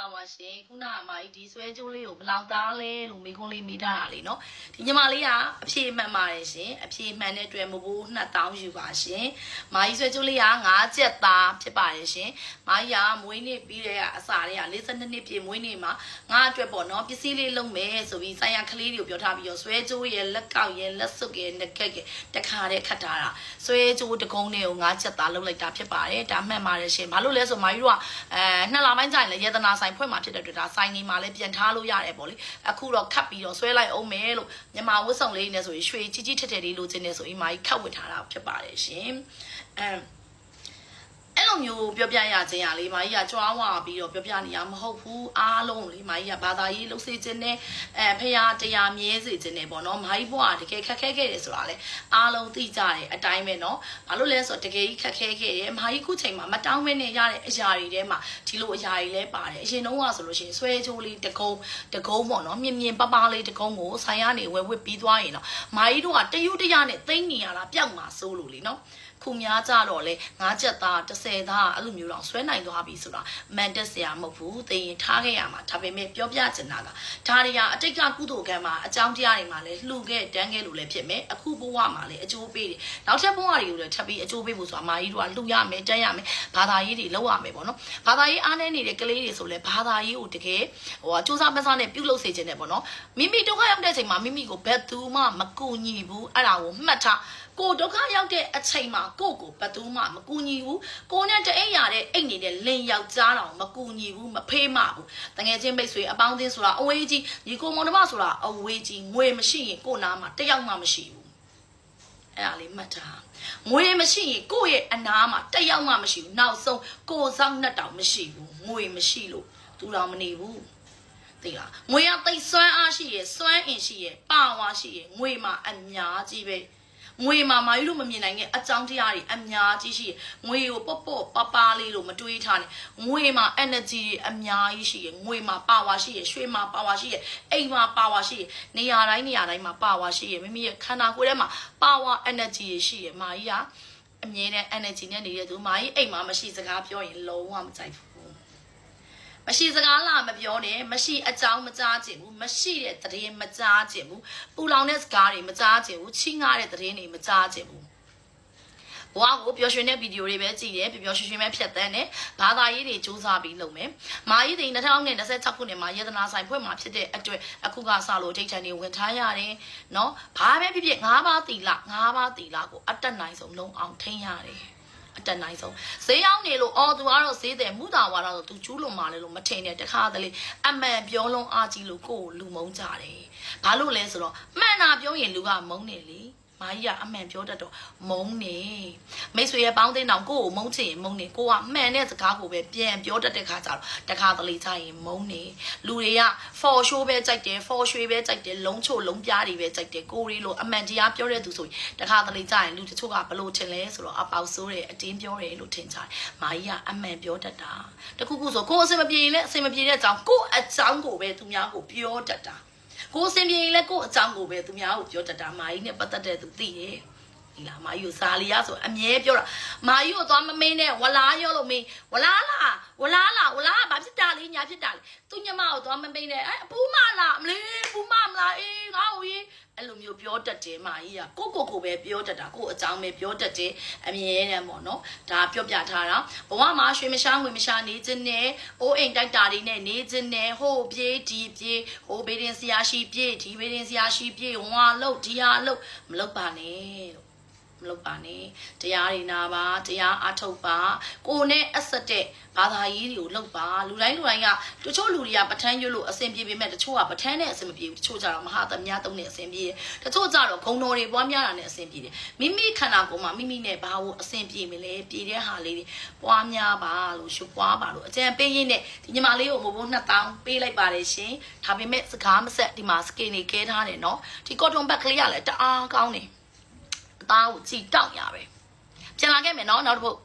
္ဂလာပါရှင်ခုနကအမကြီးဒီဆွဲကြိုးလေးကိုဘယ်လောက်သားလဲလို့မိကုန်းလေးမိထားတာလေနော်ဒီညီမလေးကအဖြေမှန်ပါတယ်ရှင်အဖြေမှန်တဲ့အတွက်မဘိုး2000ယူပါရှင်မာကြီးဆွဲကြိုးလေးက9ချက်သားဖြစ်ပါတယ်ရှင်မာကြီးကမွေးနေ့ပြီးတဲ့အစာတွေက52နှစ်ပြည့်မွေးနေ့မှာငါအတွက်ပေါ့နော်ပစ္စည်းလေးလုံးမယ်ဆိုပြီးဆိုင်ရကလေးတွေကိုပြောထားပြီးတော့ဆွဲကြိုးရဲ့လက်ကောက်ရဲ့လက်စွပ်ရဲ့ငကက်ရဲ့တခါတည်းခတ်ထားတာဆွဲကြိုးတကုံးလေးကို9ချက်သားလုံးလိုက်တာဖြစ်ပါတယ်ဒါမှန်ပါတယ်ရှင်ဘာလို့လဲဆိုမာကြီးတို့ကအဲနှစ်လပိုင်းကြာရင်လည်းယေသနာဆိုင်ဖွင့်မှာဖြစ်တဲ့အတွက်ဒါဆိုင်နေမှာလည်းပြန်ထားလို့ရတယ်ပေါ့လေအခုတော့ခတ်ပြီးတော့ဆွဲလိုက်အောင်မယ်လို့မြန်မာဝတ်ဆောင်လေးနဲ့ဆိုရင်ရွှေကြီးကြီးထက်ထက်လေးလိုချင်နေဆိုရင်မာကြီးခတ်ဝတ်ထားတာဖြစ်ပါတယ်ရှင်အဲအဲ့ လိုမျိုးပြောပြရခြင်းရလေမာကြီးကကြွားဝါပြီးတော့ပြောပြနေရမဟုတ်ဘူးအားလုံးလေမာကြီးကဘာသာရေးလှုပ်စေခြင်းနဲ့အဲဖရာတရားမြဲစေခြင်းနဲ့ပေါ့နော်မာကြီးဘွားတကယ်ခက်ခဲခဲ့တယ်ဆိုတာလေအားလုံးသိကြတယ်အတိုင်းပဲနော်ဘာလို့လဲဆိုတော့တကယ်ကြီးခက်ခဲခဲ့တယ်မာကြီးခုချိန်မှာမတောင်းမဲနဲ့ရတဲ့အရာတွေထဲမှာဒီလိုအရာတွေလည်းပါတယ်အရင်တုန်းကဆိုလို့ရှိရင်ဆွဲကြိုးလေးတကုံးတကုံးပေါ့နော်မြင်မြင်ပပလေးတကုံးကိုဆိုင်ရနေဝဲဝစ်ပြီးသွားရင်တော့မာကြီးတို့ကတယူတရနဲ့သိမ့်နေရတာပျောက်မှာစိုးလို့လေနော်ခုများကြတော့လေငါးချက်သား30သားအဲ့လိုမျိုးတော့ဆွဲနိုင်သွားပြီဆိုတာမန်တက်စရာမဟုတ်ဘူးသိရင်ထားခဲ့ရမှာဒါပေမဲ့ပြောပြချင်တာကဒါတွေကအတိတ်ကကုသိုလ်ကံမှာအကြောင်းတရားတွေမှာလဲလှူခဲ့တန်းခဲ့လို့လည်းဖြစ်မယ်အခုဘဝမှာလည်းအကျိုးပေးတယ်နောက်ထပ်ဘဝတွေကိုလည်းထပ်ပြီးအကျိုးပေးဖို့ဆိုတာအမကြီးတို့ကလှူရမယ်တန်းရမယ်ဘာသာရေးတွေလုပ်ရမယ်ပေါ့နော်ဘာသာရေးအားနည်းနေတဲ့ကလေးတွေဆိုလဲဘာသာရေးကိုတကယ်ဟိုကစူးစမ်းပန်းစားနဲ့ပြုလုပ်စေခြင်းနဲ့ပေါ့နော်မိမိဒုက္ခရောက်တဲ့အချိန်မှာမိမိကိုဘယ်သူမှမကူညီဘူးအဲ့ဒါကိုမှတ်ထားကိုဒုက္ခရောက်တဲ့အချိန်မှာကိုကိုဘယ်သူမှမကူညီဘူးကိုနဲ့တအိမ်ရတဲ့အိမ်နေတဲ့လင်ယောက်ျားတော်မကူညီဘူးမဖေးမဘူးတငယ်ချင်းမိတ်ဆွေအပေါင်းအသင်းဆိုတာအဝေးကြီးညီကိုမောင်နှမဆိုတာအဝေးကြီးငွေမရှိရင်ကိုနာမှာတယောက်မှမရှိဘူးအဲ့ဒါလေးမှတ်ထားငွေမရှိရင်ကိုယ့်ရဲ့အနာမှာတယောက်မှမရှိဘူးနောက်ဆုံးကိုယ်ဆောင်နှစ်တောင်မရှိဘူးငွေမရှိလို့သူတော်မနေဘူးသိလားငွေကသိပ်စွမ်းအားရှိရယ်စွမ်းအင်ရှိရယ်ပါဝါရှိရယ်ငွေမှာအများကြီးပဲ ငွေမှာမာယူလို့မမြင်နိုင်တဲ့အကြောင်းတရားတွေအများကြီးရှိရယ်ငွေကိုပေါ့ပေါ့ပပလေးလို့မတွေးထားနဲ့ငွေမှာ energy တွေအများကြီးရှိရယ်ငွေမှာ power ရှိရယ်ရွှေမှာ power ရှိရယ်အိမ်မှာ power ရှိရယ်နေရာတိုင်းနေရာတိုင်းမှာ power ရှိရယ်မိမိရဲ့ခန္ဓာကိုယ်ထဲမှာ power energy တွေရှိရယ်မာကြီးကအမြဲတမ်း energy နဲ့နေတဲ့သူမာကြီးအိမ်မှာမရှိစကားပြောရင်လုံးဝမကြိုက်ဘူး မရှိစကားလာမပြောနဲ့မရှိအကြောင်းမကြားချင်ဘူးမရှိတဲ့သတင်းမကြားချင်ဘူးပူလောင်တဲ့စကားတွေမကြားချင်ဘူးချိငားတဲ့သတင်းတွေမကြားချင်ဘူးဘွားကိုပျော်ရွှင်တဲ့ဗီဒီယိုတွေပဲကြည့်တယ်ပျော်ပျော်ရွှင်ရွှင်ပဲဖြတ်သန်းတယ်ဘာသာရေးတွေစူးစမ်းပြီးလုပ်မယ်မာကြီးတွေ2026ခုနှစ်မှာယေဒနာဆိုင်ဖွဲ့မှာဖြစ်တဲ့အတွက်အခုကစလို့ဒိတ်ထန်တွေဝင်ထားရတယ်နော်ဘာပဲဖြစ်ဖြစ်၅ပါးတီလာ၅ပါးတီလာကိုအတက်နိုင်ဆုံးလုံးအောင်ထိန်းရတယ် အတက်နိုင်ဆုံးဈေးရောက်နေလို့အော်သူကတော့ဈေးတယ်မူတာဝါတော့သူကျူးလွန်ပါလေလို့မထင်နဲ့တခါတလေအမှန်ပြောလုံးအားကြီးလို့ကိုယ်ကိုလူမုန်းကြတယ်ဘာလို့လဲဆိုတော့မှန်တာပြောရင်လူကမုန်းနေလေ မာကြီးကအမှန်ပြောတတ်တော့မုန်းနေမိတ်ဆွေရဲ့ပေါင်းသိန်းတောင်ကိုယ့်ကိုမုန်းချင်ရင်မုန်းနေကိုကမှန်တဲ့စကားကိုပဲပြန်ပြောတတ်တဲ့ခါကျတော့တခါတလေကြရင်မုန်းနေလူတွေက for show ပဲကြိုက်တယ် for ရွှေပဲကြိုက်တယ်လုံးချို့လုံးပြားတွေပဲကြိုက်တယ်ကိုရီလို့အမှန်တရားပြောတဲ့သူဆိုရင်တခါတလေကြရင်လူတချို့ကဘလို့ထင်လဲဆိုတော့အပေါက်ဆိုးတယ်အတင်းပြောတယ်လို့ထင်ကြတယ်မာကြီးကအမှန်ပြောတတ်တာတခုခုဆိုကိုယ်အစင်မပြေရင်လည်းအစင်မပြေတဲ့အကြောင်းကိုယ့်အကြောင်းကိုပဲသူများကိုပြောတတ်တာ ကိုယ်စင်ပြေရင်လည်းကိုယ့်အကြောင်းကိုပဲသူများကိုပြောတတ်တာမာကြီးနဲ့ပတ်သက်တဲ့သူသိတယ်ဒီလားမာကြီးကိုဇာလီယာဆိုအမြဲပြောတာမာကြီးကိုသွားမမင်းနဲ့ဝလားရောလို့မင်းဝလားလား ဝလားလားဝလားဘာဖြစ်တာလဲညာဖြစ်တာလဲသူညမကိုသွားမမင်းနဲ့အဲပူးမလားမလေးပူးမမလားအေးငါ့ကိုရေးအဲ့လိုမျိုးပြောတတ်တယ်မာကြီးကကိုကိုကိုပဲပြောတတ်တာကိုအကြောင်းပဲပြောတတ်တယ်အမြဲတမ်းပေါ့နော်ဒါပြောပြထားတာဘဝမှာရွှေမရှားငွေမရှားနေခြင်းနဲ့အိုးအိမ်တိုက်တာတွေနဲ့နေခြင်းနဲ့ဟိုပြေးဒီပြေးဟိုဘေးရင်ဆရာရှိပြေးဒီဘေးရင်ဆရာရှိပြေးဝါလုတ်ဒီဟာလုတ်မလုတ်ပါနဲ့လို့ မလုပ်ပါနဲ့တရားတွေနာပါတရားအထုတ်ပါကိုနဲ့အဆက်တဲ့ဘာသာရေးတွေကိုလုပ်ပါလူတိုင်းလူတိုင်းကတချို့လူတွေကပဋ္ဌာန်းရွတ်လို့အဆင်ပြေပေမဲ့တချို့ကပဋ္ဌာန်းနဲ့အဆင်မပြေဘူးတချို့ကြတော့မဟာသမ ्या သုံးနဲ့အဆင်ပြေတယ်တချို့ကြတော့ဂုံတော်တွေပွားများတာနဲ့အဆင်ပြေတယ်မိမိခန္ဓာကိုယ်မှာမိမိနဲ့ဘာလို့အဆင်ပြေမလဲပြေတဲ့ဟာလေးတွေပွားများပါလို့ရှုပွားပါလို့အကြံပေးရင်းနဲ့ဒီညီမလေးကိုမိုးဘိုး2000ပေးလိုက်ပါတယ်ရှင်ဒါပေမဲ့စကားမဆက်ဒီမှာစကင်တွေကဲထားတယ်နော်ဒီကော်တွန်ဘက်ကလေးကလည်းတအားကောင်းတယ်အ သားကိုကြည်တောက်ရပဲပြန်လာခဲ့မယ်နော်နောက်တစ်ပုတ်